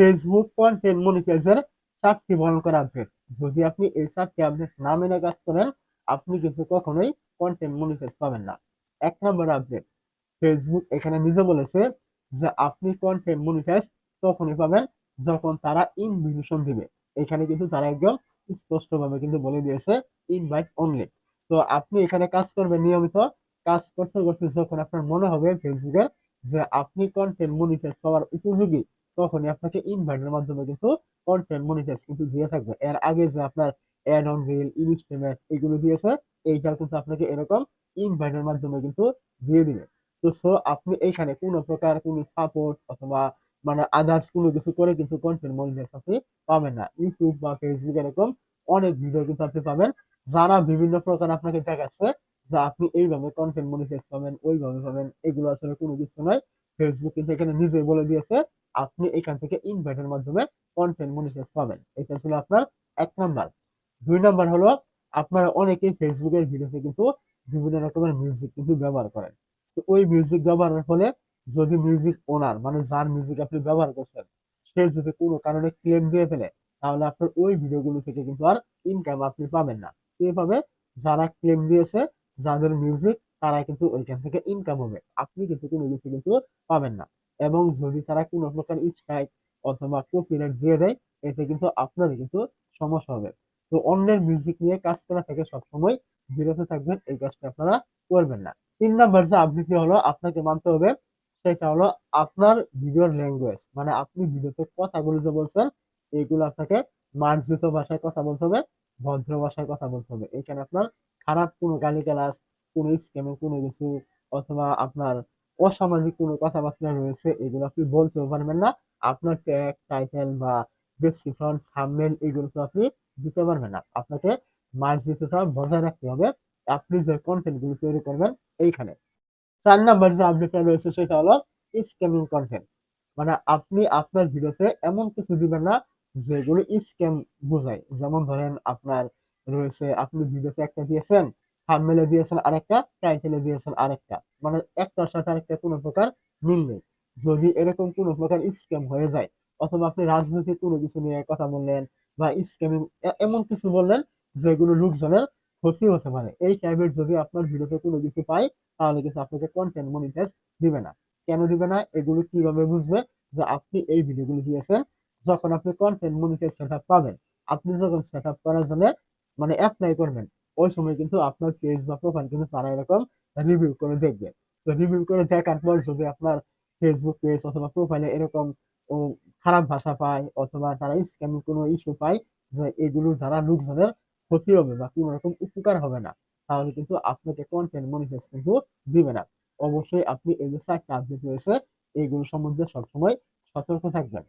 Facebook content মনিটাইজের চারটি ভয়ঙ্কর update যদি আপনি এই চারটি আপডেট না মেনে কাজ করেন, আপনি কিন্তু কখনোই কন্টেন্ট মনিটাইজ পাবেন না। এক নম্বর আপডেট ফেসবুক এখানে নিজে বলেছে যে আপনি কন্টেন্ট মনিটাইজ তখনই পাবেন যখন তারা ইনভিটেশন দিবে। এখানে কিন্তু তারা একদম স্পষ্টভাবে কিন্তু বলে দিয়েছে ইনভাইট অনলি তো আপনি এখানে কাজ করবেন নিয়মিত, কাজ করতে করতে যখন আপনার মনে হবে ফেসবুকের যে আপনি কন্টেন্ট মনিটাইজ পাওয়ার উপযোগী তখনই আপনাকে ইনভাইটের মাধ্যমে কিন্তু কন্টেন্ট মনিটাইজ কিন্তু দিয়ে থাকবে। এর আগে যে আপনার অ্যাড অন রিল ইনস্ট্রিমেন্ট এগুলো দিয়েছে এইটা কিন্তু আপনাকে এরকম ইনভাইটের মাধ্যমে কিন্তু দিয়ে দিবে। তো সো আপনি এইখানে কোনো প্রকার কোনো সাপোর্ট অথবা মানে আদার্স কোনো কিছু করে কিন্তু কন্টেন্ট মনিটাইজ আপনি পাবেন না। ইউটিউব বা ফেসবুক এরকম অনেক ভিডিও কিন্তু আপনি পাবেন, যারা বিভিন্ন প্রকার আপনাকে দেখাচ্ছে যে আপনি এইভাবে কন্টেন্ট মনিটাইজ পাবেন, ওইভাবে পাবেন, এগুলো আসলে কোনো কিছু নয়। ফেসবুক কিন্তু এখানে নিজে বলে দিয়েছে আপনি এখান থেকে ইনভাইটের মাধ্যমে কন্টেন্ট মনিটাইজ পাবেন। এটা ছিল আপনার এক নাম্বার। দুই নাম্বার হলো, আপনারা অনেকেই ফেসবুকের ভিডিওতে কিন্তু বিভিন্ন রকমের মিউজিক কিন্তু ব্যবহার করেন। তো ওই মিউজিক ব্যবহারের ফলে যদি মিউজিক ওনার মানে যার মিউজিক আপনি ব্যবহার করছেন, সে যদি কোনো কারণে ক্লেম দিয়ে ফেলে, তাহলে আপনার ওই ভিডিওগুলো থেকে কিন্তু আর ইনকাম আপনি পাবেন না। এভাবে যারা ক্লেম দিয়েছে, যাদের মিউজিক তারা কিন্তু ওইখান থেকে ইনকাম হবে। আপনি কিন্তু কোনো কিছু কিন্তু পাবেন না। এবং যদি তারা কোনো প্রকার স্ট্রাইক অথবা কপিরাইট দিয়ে দেয়, এতে কিন্তু আপনারই কিন্তু সমস্যা হবে। তো অন্যের মিউজিক নিয়ে কাজ করা থেকে সবসময় বিরত থাকবেন, এই কাজটা আপনারা করবেন না। তিন নাম্বার যে আপডেটটি হলো, আপনাকে মানতে হবে, সেটা হলো আপনার ভিডিওর ল্যাঙ্গুয়েজ মানে আপনি ভিডিওতে কথাগুলো যে বলছেন, এগুলো আপনাকে মার্জিত ভাষায় কথা বলতে হবে, ভদ্র ভাষায় কথা বলতে হবে। এখানে আপনার খারাপ কোনো গালিগালাজ, কোনো স্ক্যামের কোনো কিছু, অথবা আপনার অসামাজিক কোনো কথাবার্তা রয়েছে, এগুলো আপনি বলতেও পারবেন না। আপনার ট্যাগ টাইটেল বা ডেসক্রিপশন থাম্বনেল এগুলো তো আপনি দিতে পারবেন না। আপনাকে মার্জিততা বজায় রাখতে হবে। আপনি যে কন্টেন্টগুলো তৈরি করবেন এইখানে। চার নাম্বার যে আপডেটটা রয়েছে সেটা হলো স্ক্যামিং কন্টেন্ট মানে আপনি আপনার ভিডিওতে এমন কিছু দিবেন না, যেগুলো স্ক্যাম বোঝায়। যেমন ধরেন আপনার রয়েছে, আপনি ভিডিওতে একটা দিয়েছেন থাম্বনেলে দিয়েছেন আরেকটা, টাইটেলে দিয়েছেন আরেকটা। মানে একটার সাথে আরেকটা কোনো প্রকার মিল নেই। যদি এরকম কোনো প্রকার স্ক্যাম হয়ে যায়, অথবা আপনি রাজনৈতিক কোনো কিছু নিয়ে কথা বললেন বা স্ক্যামিং এমন কিছু বললেন যেগুলো লোকজনের ক্ষতি হতে পারে, এই টাইপের যদি আপনার ভিডিওতে কোনো কিছু পাই, তাহলে কিন্তু আপনাকে কন্টেন্ট মনিটাইজ দিবে না। কেন দিবে না? এগুলো কীভাবে বুঝবে যে আপনি এই ভিডিওগুলো দিয়েছেন? যখন আপনি কন্টেন্ট মনিটাইজ সেট পাবেন, আপনি যখন সেট করার জন্য মানে অ্যাপ্লাই করবেন ওই সময় কিন্তু আপনার পেজ বা প্রোফাইল কিন্তু তারা এরকম রিভিউ করে দেখবে। তো রিভিউ করে দেখার পর যদি আপনার ফেসবুক পেজ অথবা প্রোফাইলে এরকম খারাপ ভাষা পায় অথবা তারা স্ক্যামিং কোনো ইস্যু পায়, যে এগুলো দ্বারা লোকজনের ক্ষতি হবে বা কোনো রকম উপকার হবে না, তাহলে কিন্তু আপনাকে কন্টেন্ট মনিটাইজ কিন্তু দিবে না। অবশ্যই আপনি এই যে চারটা আপডেট রয়েছে এইগুলো সম্বন্ধে সবসময় সতর্ক থাকবেন।